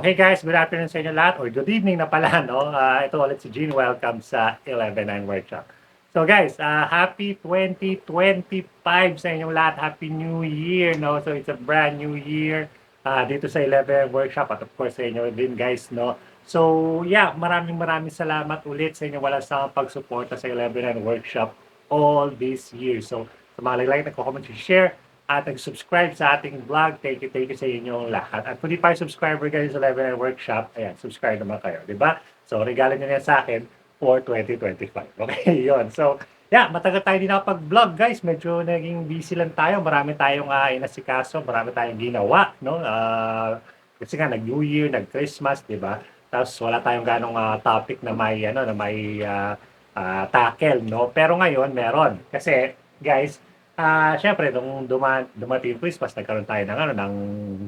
Hey guys, good afternoon sa inyo lahat, or good evening na pala, no? Ah, ito ulit si Gene, welcome sa 11-9 Workshop. So guys, ah, happy 2025 sa inyong lahat, happy new year, no? So it's a brand new year ah, dito sa 11 Workshop, at of course sa inyo din guys, no? So yeah, maraming maraming salamat ulit sa inyo wala sa pagsuporta sa 11 Workshop all this year. So, sa mga like, nagko-comment, share, at nag-subscribe sa ating vlog. Thank you, thank you sa inyong lahat. At kung di pa subscriber kayo sa Level Workshop, ayan, subscribe naman kayo, di ba? So, regalo nyo yan sa akin for 2025. Okay, yon So, yeah, matagal tayo din nakapag-vlog, guys. Medyo naging busy lang tayo. Marami tayong uh, inasikaso, marami tayong ginawa, no? Ah, kasi nga, nag-New Year, nag-Christmas, di ba? Tapos, wala tayong ganong ah, topic na may, ano, na may ah, ah, tackle, no? Pero ngayon, meron. Kasi, guys, Ah, syempre nung duma dumating yung Christmas, nagkaroon tayo ng ano ng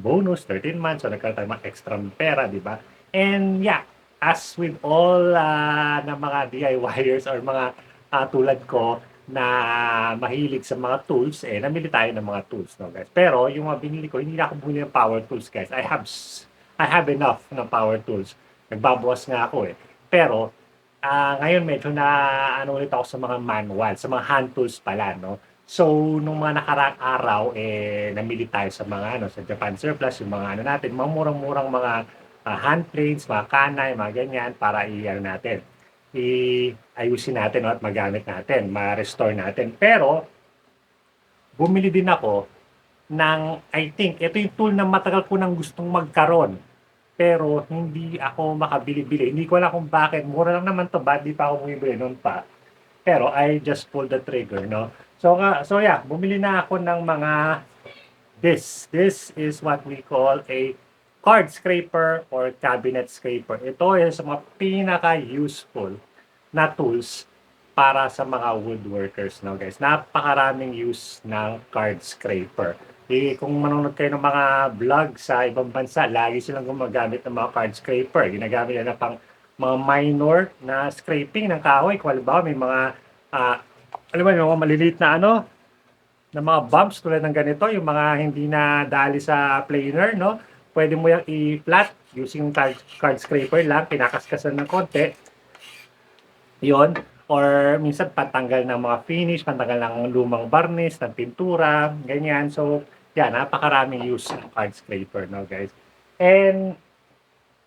bonus 13 months, so nagkaroon tayo ng extra pera, di ba? And yeah, as with all ah, ng mga DIYers or mga ah, tulad ko na mahilig sa mga tools, eh namili tayo ng mga tools, no guys. Pero yung mga binili ko, hindi na ako bumili ng power tools, guys. I have I have enough ng power tools. Nagbabawas nga ako eh. Pero ah, ngayon medyo na ano ulit ako sa mga manual, sa mga hand tools pala, no? So, nung mga nakaraang araw, eh, namili tayo sa mga, ano, sa Japan Surplus, yung mga, ano natin, mga murang-murang mga ah, hand planes, mga kanay, mga ganyan, para i-ano natin, i-ayusin natin no, at magamit natin, ma-restore natin. Pero, bumili din ako ng, I think, ito yung tool na matagal ko nang gustong magkaroon. Pero, hindi ako makabili-bili. Hindi ko alam kung bakit. Mura lang naman to, ba? Di pa ako bumibili noon pa. Pero, I just pulled the trigger, no? So, nga, so yeah, bumili na ako ng mga this. This is what we call a card scraper or cabinet scraper. Ito is mga pinaka-useful na tools para sa mga woodworkers no guys. Napakaraming use ng card scraper. Eh, kung manonood kayo ng mga vlog sa ibang bansa, lagi silang gumagamit ng mga card scraper. Ginagamit nila pang mga minor na scraping ng kahoy. Kung halimbawa may mga ah, alam mo, yung mga maliliit na ano, na mga bumps tulad ng ganito, yung mga hindi na dali sa planer, no? Pwede mo yung i-flat using card, card scraper lang, pinakaskasan ng konti. Yon Or minsan patanggal ng mga finish, patanggal ng lumang varnish, ng pintura, ganyan. So, yan, napakaraming use ng card scraper, no guys? And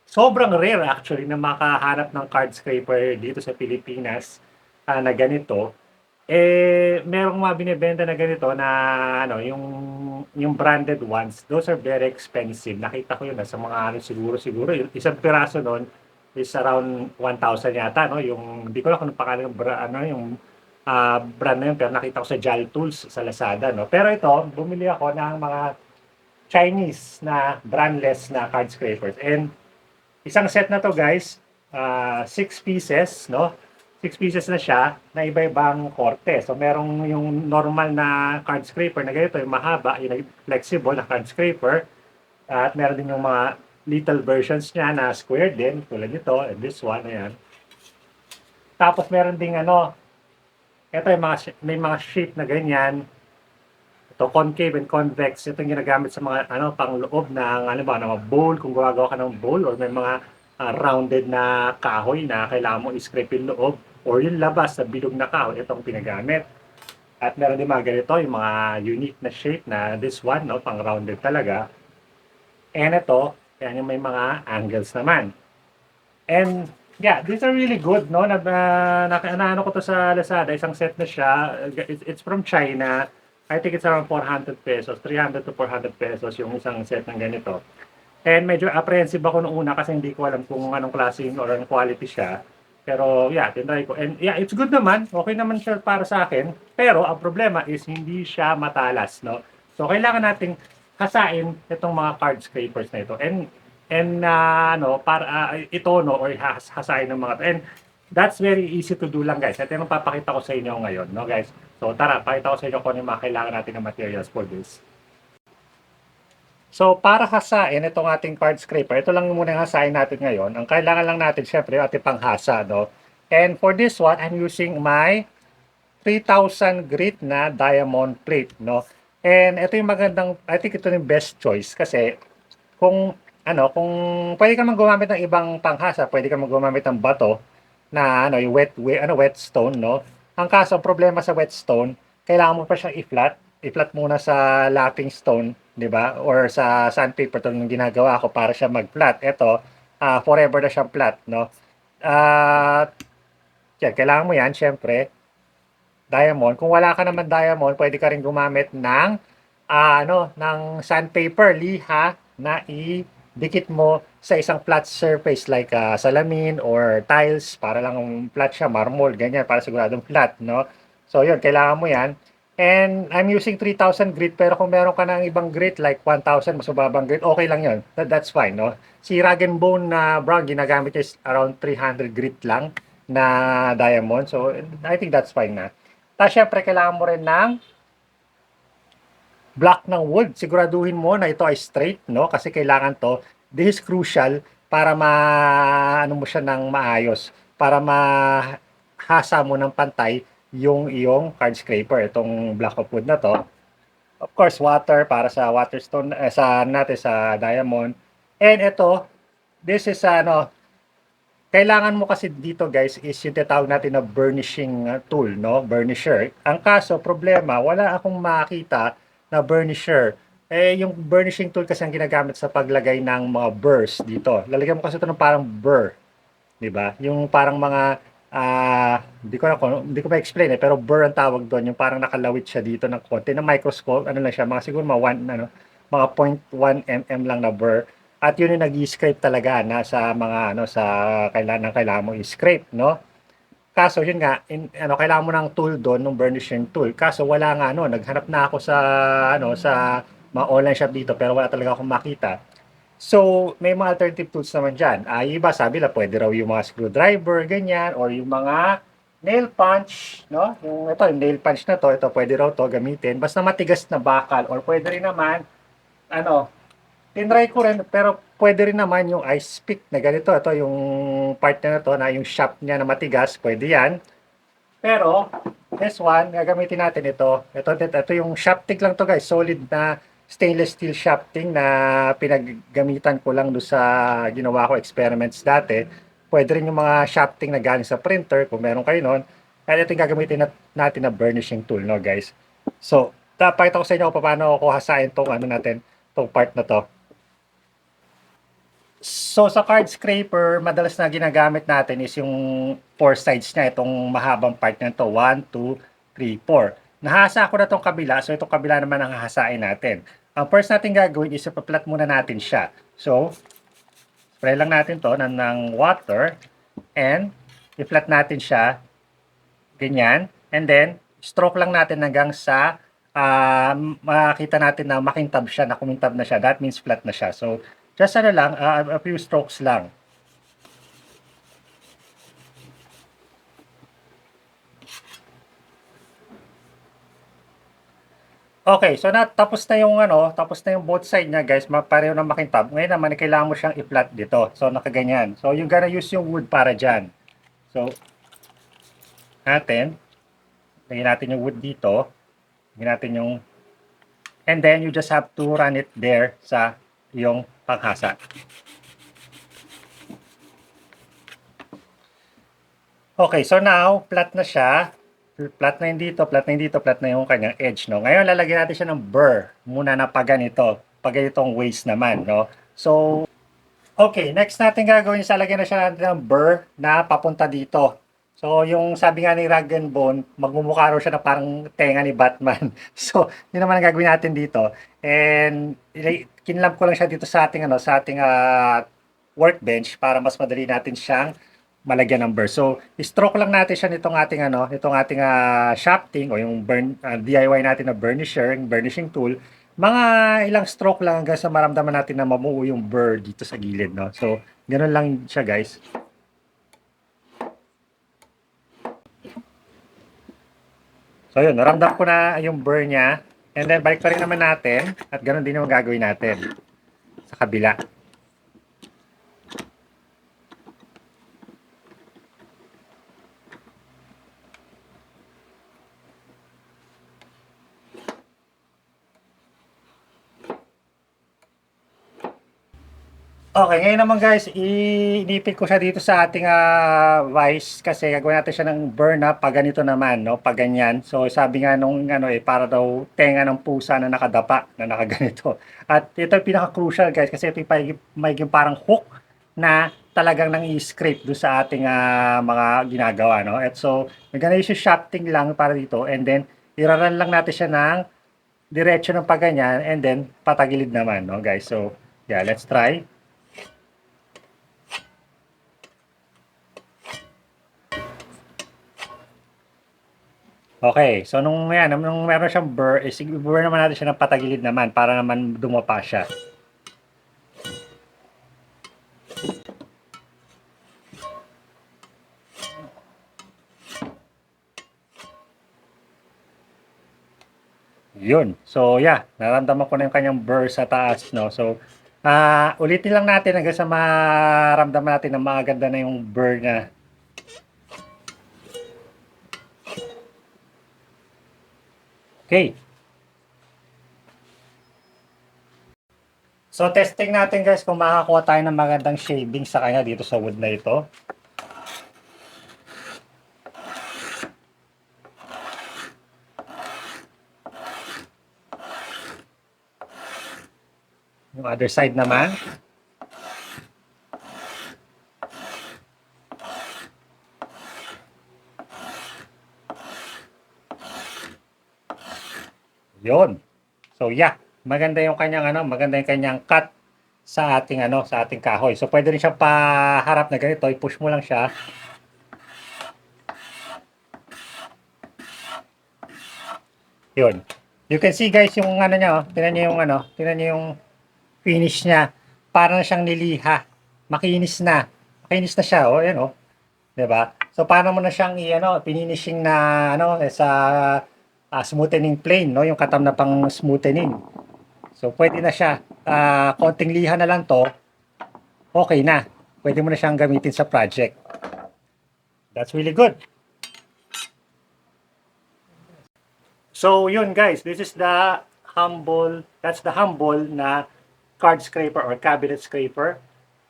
sobrang rare actually na makahanap ng card scraper dito sa Pilipinas ah, na ganito. Eh merong mga binebenta na ganito na ano yung yung branded ones those are very expensive. Nakita ko yun sa mga ano siguro siguro isang piraso noon is around 1,000 yata no? Yung hindi ko lang kung pangalan ng ano yung ah, brand na yun pero nakita ko sa Jal Tools sa Lazada no? Pero ito bumili ako ng mga Chinese na brandless na card scrapers. And isang set na to guys ah, six pieces no six pieces na siya na iba-ibang korte. So, merong yung normal na card scraper na ganito, yung mahaba, yung flexible na card scraper. At meron din yung mga little versions niya na square din, tulad nito, and this one, ayan. Tapos meron ding ano, ito yung mga, may mga shape na ganyan. Ito, concave and convex. Ito yung ginagamit sa mga, ano, pang loob ng, ano ba, ng bowl, kung gumagawa ka ng bowl, or may mga ah, rounded na kahoy na kailangan mo i-scrape yung loob or yung labas sa bilog na kahoy, itong pinagamit. At meron din mga ganito, yung mga unique na shape na this one, no, pang rounded talaga. And ito, yan yung may mga angles naman. And yeah, these are really good, no? Na, na, na, naano ko to sa Lazada, isang set na siya. It's, it's from China. I think it's around 400 pesos, 300 to 400 pesos yung isang set ng ganito. And medyo apprehensive ako nung una kasi hindi ko alam kung anong klase or anong quality siya. Pero yeah, tinry ko. And yeah, it's good naman. Okay naman siya para sa akin. Pero ang problema is hindi siya matalas, no? So kailangan nating hasain itong mga card scrapers na ito. And and uh, ano, para ah, ito no or has, hasain ng mga and that's very easy to do lang guys. Ito yung papakita ko sa inyo ngayon, no guys. So tara, pakita ko sa inyo kung ano yung kailangan natin ng materials for this. So, para hasain itong ating card scraper, ito lang muna yung hasain natin ngayon. Ang kailangan lang natin, syempre, yung ating panghasa, no? And for this one, I'm using my 3,000 grit na diamond plate, no? And ito yung magandang, I think ito yung best choice kasi kung ano, kung pwede ka naman gumamit ng ibang panghasa, pwede ka naman gumamit ng bato na ano, yung wet, wet ano, wet stone, no? Ang kaso, ang problema sa wet stone, kailangan mo pa siyang i-flat. I-flat muna sa lapping stone, di ba? Or sa sandpaper, ito yung ginagawa ko para siya mag-flat. Ito, ah, forever na siyang flat, no? At, yan, kailangan mo yan, syempre, diamond. Kung wala ka naman diamond, pwede ka rin gumamit ng ah, ano, ng sandpaper, liha, na i-dikit mo sa isang flat surface like ah, salamin or tiles para lang flat siya, marmol, ganyan, para siguradong flat, no? So, yun, kailangan mo yan. And I'm using 3,000 grit, pero kung meron ka ng ibang grit, like 1,000, mas mababang grit, okay lang yun. That, that's fine, no? Si Rag and Bone na brown, ginagamit niya is around 300 grit lang na diamond. So, I think that's fine na. Tapos, syempre, kailangan mo rin ng block ng wood. Siguraduhin mo na ito ay straight, no? Kasi kailangan to. This is crucial para ma ano mo siya ng maayos, para mahasa mo ng pantay yung iyong card scraper, itong block of wood na to. Of course, water para sa waterstone eh, sa natin sa diamond. And ito, this is ano, kailangan mo kasi dito guys is yung tinatawag natin na burnishing tool, no? Burnisher. Ang kaso, problema, wala akong makita na burnisher. Eh, yung burnishing tool kasi ang ginagamit sa paglagay ng mga burrs dito. Lalagyan mo kasi ito ng parang burr. 'Di ba? Yung parang mga ah, hindi ko na hindi ko ma-explain eh, pero burr ang tawag doon, yung parang nakalawit siya dito ng konti na microscope, ano lang siya, mga siguro mga 1 ano, mga 0.1 mm lang na burr. At yun yung nag-scrape talaga na sa mga ano sa kailangan kailangan mo i-scrape, no? Kaso yun nga, in, ano kailangan mo ng tool doon, ng burnishing tool. Kaso wala nga ano, naghanap na ako sa ano sa mga online shop dito pero wala talaga akong makita. So, may mga alternative tools naman dyan. Ah, yung iba sabi la pwede raw yung mga screwdriver, ganyan, or yung mga nail punch, no? Yung ito, yung nail punch na to, ito pwede raw to gamitin. Basta matigas na bakal, or pwede rin naman, ano, tinry ko rin, pero pwede rin naman yung ice pick na ganito. Ito yung part na to na yung shaft niya na matigas, pwede yan. Pero, this one, gagamitin natin ito. Ito, ito, ito yung shafting lang to guys, solid na stainless steel shafting na pinaggamitan ko lang do sa ginawa ko experiments dati. Pwede rin yung mga shafting na galing sa printer kung meron kayo noon. At ito yung gagamitin nat- natin na burnishing tool, no guys. So, tapakita ko sa inyo kung paano ko hasain tong ano natin, tong part na to. So sa card scraper, madalas na ginagamit natin is yung four sides niya, itong mahabang part na ito, 1, 2, 3, 4. Nahasa ko na itong kabila, so itong kabila naman ang hahasain natin. Ang first natin gagawin is ipaplat muna natin siya. So, spray lang natin to ng, ng water and i-flat natin siya ganyan. And then, stroke lang natin hanggang sa ah, makita natin na makintab siya, na kumintab na siya. That means flat na siya. So, just ano lang, ah, a few strokes lang. Okay, so na tapos na yung ano, tapos na yung both side niya, guys, pareho na makintab. Ngayon naman kailangan mo siyang i-flat dito. So nakaganyan. So you're gonna use yung wood para diyan. So natin lagyan natin yung wood dito. Lagyan natin yung and then you just have to run it there sa yung panghasa. Okay, so now, flat na siya. Flat na yung dito, flat na yung dito, flat na yung kanyang edge, no? Ngayon, lalagyan natin siya ng burr muna na pa ganito. Pa ganitong waist naman, no? So, okay, next natin gagawin is lalagyan na siya natin ng burr na papunta dito. So, yung sabi nga ni Rag and magmumukha raw siya na parang tenga ni Batman. So, yun naman ang gagawin natin dito. And, kinlap ko lang siya dito sa ating, ano, sa ating ah, workbench para mas madali natin siyang malagyan ng burr. So, stroke lang natin siya nitong ating ano, nitong ating ah, shafting o yung burn ah, DIY natin na burnisher, yung burnishing tool. Mga ilang stroke lang hanggang sa maramdaman natin na mamuo yung burr dito sa gilid, no. So, ganun lang siya, guys. So, yun, naramdam ko na yung burr niya. And then, balik pa rin naman natin. At ganun din yung gagawin natin sa kabila. Okay, ngayon naman guys, inipit ko siya dito sa ating ah, vice kasi gagawin natin siya ng burn up pag ganito naman, no? Pag ganyan. So sabi nga nung ano eh, para daw tenga ng pusa na nakadapa, na nakaganito. At ito yung pinaka-crucial guys kasi ito yung may, may parang hook na talagang nang i-scrape do sa ating ah, mga ginagawa, no? At so, maganda yung shafting lang para dito and then iraran lang natin siya ng diretso ng pagganyan and then patagilid naman, no guys? So, yeah, let's try. Okay, so nung yan, nung meron siyang burr, is burr naman natin siya ng patagilid naman para naman dumapa siya. Yun. So, yeah, naramdaman ko na yung kanyang burr sa taas, no? So, ah ulitin lang natin hanggang sa maramdaman natin na maganda na yung burr na Okay. So testing natin guys kung makakakuha tayo ng magandang shading sa kanya dito sa wood na ito. Yung other side naman. Yon. So yeah, maganda yung kanyang ano, maganda yung kanyang cut sa ating ano, sa ating kahoy. So pwede rin siya paharap na ganito, i-push mo lang siya. Yun. You can see guys yung ano niya, oh. Tingnan niyo yung ano, tingnan niyo yung finish niya. Para na siyang niliha. Makinis na. Makinis na siya, oh, yan oh. 'Di ba? So paano mo na siyang i ano, pinishing na ano eh, sa ah, smoothening plane, no? Yung katam na pang smoothening. So, pwede na siya. Ah, konting liha na lang to. Okay na. Pwede mo na siyang gamitin sa project. That's really good. So, yun guys. This is the humble, that's the humble na card scraper or cabinet scraper.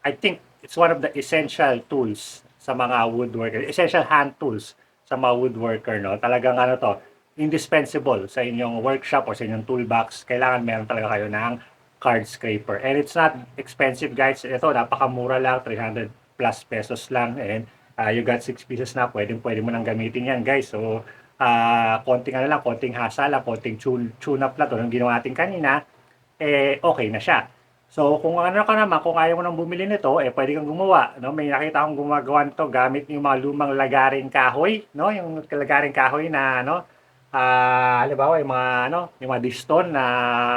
I think it's one of the essential tools sa mga woodworker. Essential hand tools sa mga woodworker, no? Talagang ano to, indispensable sa inyong workshop or sa inyong toolbox, kailangan meron talaga kayo ng card scraper. And it's not expensive guys. Ito, napakamura lang, 300 plus pesos lang. And uh, you got 6 pieces na, pwedeng pwede mo nang gamitin yan guys. So, uh, konting ano lang, konting hasa lang, konting tune, tune up lang to, yung ginawa natin kanina, eh, okay na siya. So, kung ano ka naman, kung ayaw mo nang bumili nito, eh, pwede kang gumawa. No? May nakita akong gumagawa nito gamit yung mga lumang lagaring kahoy, no? Yung lagaring kahoy na, ano, ah halimbawa yung mga ano, yung mga diston na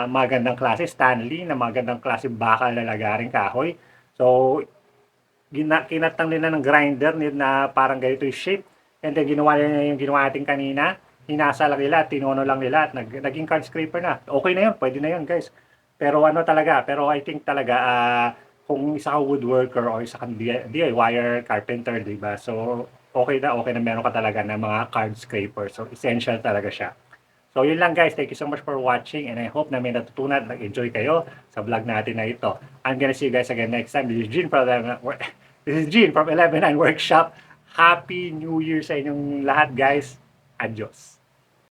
magandang klase Stanley na magandang klase bakal na lagaring kahoy. So gina, kinatang nila ng grinder na parang ganito yung shape. And then ginawa nila yung ginawa natin kanina. Hinasa lang nila, tinono lang nila at nag, naging card scraper na. Okay na yun, pwede na yun guys. Pero ano talaga, pero I think talaga ah kung isa ka woodworker o isa kang DIY carpenter, di ba? So, okay na okay na meron ka talaga ng mga card scraper. So, essential talaga siya. So, yun lang guys. Thank you so much for watching and I hope na may natutunan at nag-enjoy kayo sa vlog natin na ito. I'm gonna see you guys again next time. This is Gene from 11, this is Gene from 11 Workshop. Happy New Year sa inyong lahat guys. Adios.